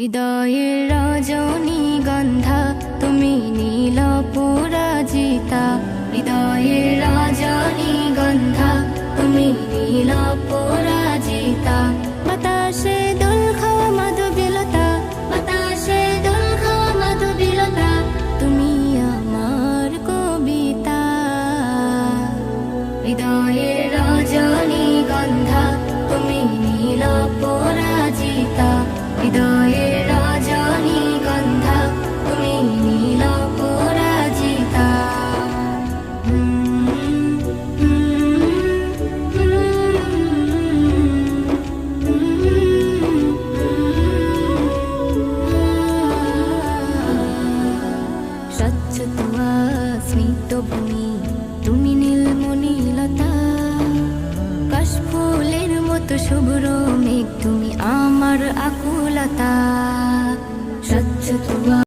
হৃদয়ের রজনী গন্ধা, তুমি নীল পরাজিতা। হৃদয়ের রজনী গন্ধা, তুমি নীল পরাজিতা। বাতাসে দোল খাওয়া মাধবিলতা, বাতাসে দোল খাওয়া মাধবিলতা, তুমি আমার কবিতা। হৃদয়ের রজনী স্বচ্ছ তোয়া স্মিত তুমি নীলমণিলতা কাশফুলের মতো শুভ্র মেঘ তুমি আমার আকুলতা।